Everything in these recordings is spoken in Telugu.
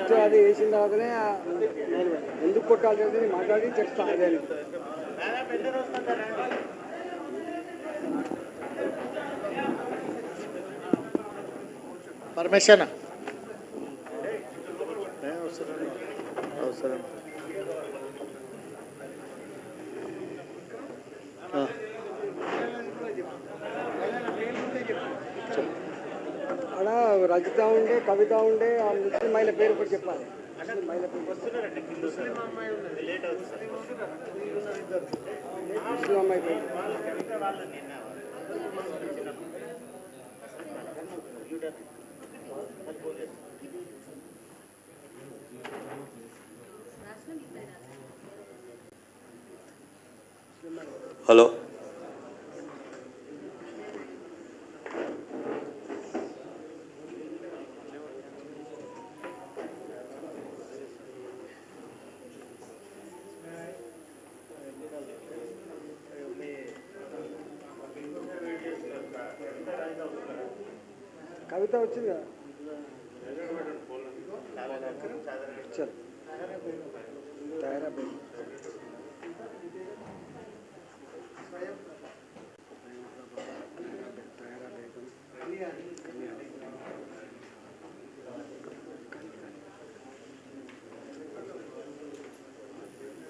ఫస్ట్ అది వేసిన తర్వాతనే ఎందుకు కొట్టాలి అనేది మాట్లాడి చెక్ అదే అని. అవసరం ఆడ రజిత ఉండే కవిత ఉండే ఆ ముస్లిం మహిళ పేరు కూడా చెప్పాలి. ముస్లిం అమ్మాయి పేరు. హలో కవిత వచ్చింది కదా చల్ తయారా.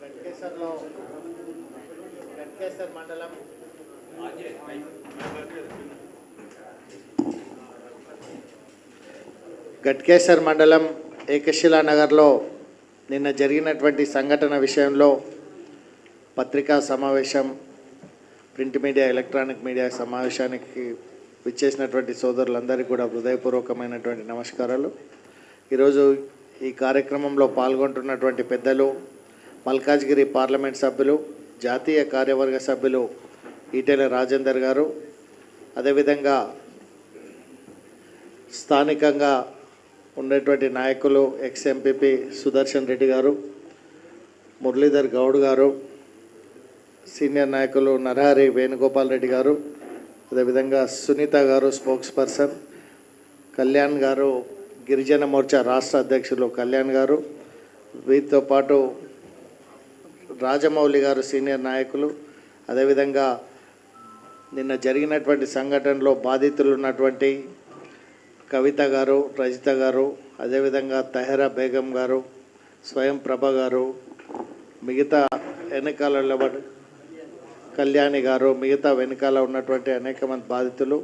వెంకటేశ్వర్లో వెంకటేశ్వర్ మండలం. గట్కేశ్వర్ మండలం ఏకశిలా నగర్లో నిన్న జరిగినటువంటి సంఘటన విషయంలో పత్రికా సమావేశం ప్రింట్ మీడియా ఎలక్ట్రానిక్ మీడియా సమావేశానికి విచ్చేసినటువంటి సోదరులందరికీ కూడా హృదయపూర్వకమైనటువంటి నమస్కారాలు. ఈరోజు ఈ కార్యక్రమంలో పాల్గొంటున్నటువంటి పెద్దలు మల్కాజ్గిరి పార్లమెంట్ సభ్యులు జాతీయ కార్యవర్గ సభ్యులు ఈటెల రాజేందర్ గారు. అదేవిధంగా స్థానికంగా ఉండేటువంటి నాయకులు ఎక్స్ ఎంపీపీ సుదర్శన్ రెడ్డి గారు మురళీధర్ గౌడ్ గారు సీనియర్ నాయకులు నరహరి వేణుగోపాల్ రెడ్డి గారు అదేవిధంగా సునీత గారు స్పోక్స్ పర్సన్ కళ్యాణ్ గారు గిరిజన మోర్చా రాష్ట్ర అధ్యక్షులు కళ్యాణ్ గారు వీరితో పాటు రాజమౌళి గారు సీనియర్ నాయకులు అదేవిధంగా నిన్న జరిగినటువంటి సంఘటనలో బాధితులు ఉన్నటువంటి కవిత గారు రజిత గారు అదేవిధంగా తహెరా బేగం గారు స్వయం ప్రభ గారు మిగతా వెనకాల నిలబడి కళ్యాణి గారు మిగతా వెనకాల ఉన్నటువంటి అనేక మంది బాధితులు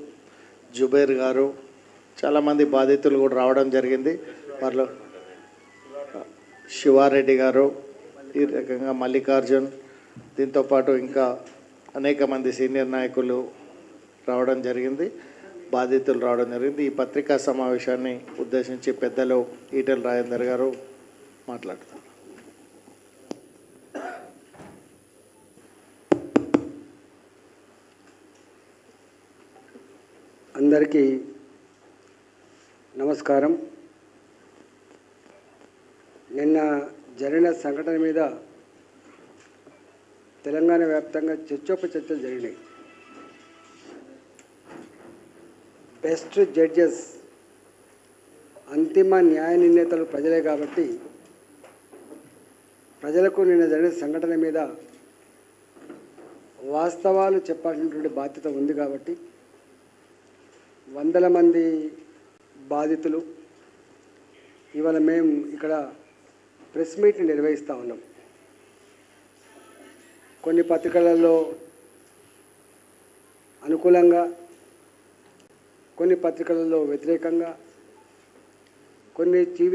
జుబేర్ గారు చాలామంది బాధితులు కూడా రావడం జరిగింది. వారిలో శివారెడ్డి గారు ఈ రకంగా మల్లికార్జున్ దీంతోపాటు ఇంకా అనేక మంది సీనియర్ నాయకులు రావడం జరిగింది. బాధితులు రావడం జరిగింది. ఈ పత్రికా సమావేశాన్ని ఉద్దేశించి పెద్దలు ఈటెల రాజేందర్ గారు మాట్లాడతారు. అందరికీ నమస్కారం. నిన్న జరిగిన సంఘటన మీద తెలంగాణ వ్యాప్తంగా చర్చోపచర్చలు జరిగినాయి. బెస్ట్ జడ్జెస్ అంతిమ న్యాయ నిర్ణేతలు ప్రజలే కాబట్టి ప్రజలకు నిన్న జరిగిన సంఘటన మీద వాస్తవాలు చెప్పాల్సినటువంటి బాధ్యత ఉంది కాబట్టి వందల మంది బాధితులు ఇవాళ మేము ఇక్కడ ప్రెస్ మీట్ని నిర్వహిస్తూ ఉన్నాం. కొన్ని పత్రికలలో అనుకూలంగా కొన్ని పత్రికలలో వ్యతిరేకంగా కొన్ని టీవీ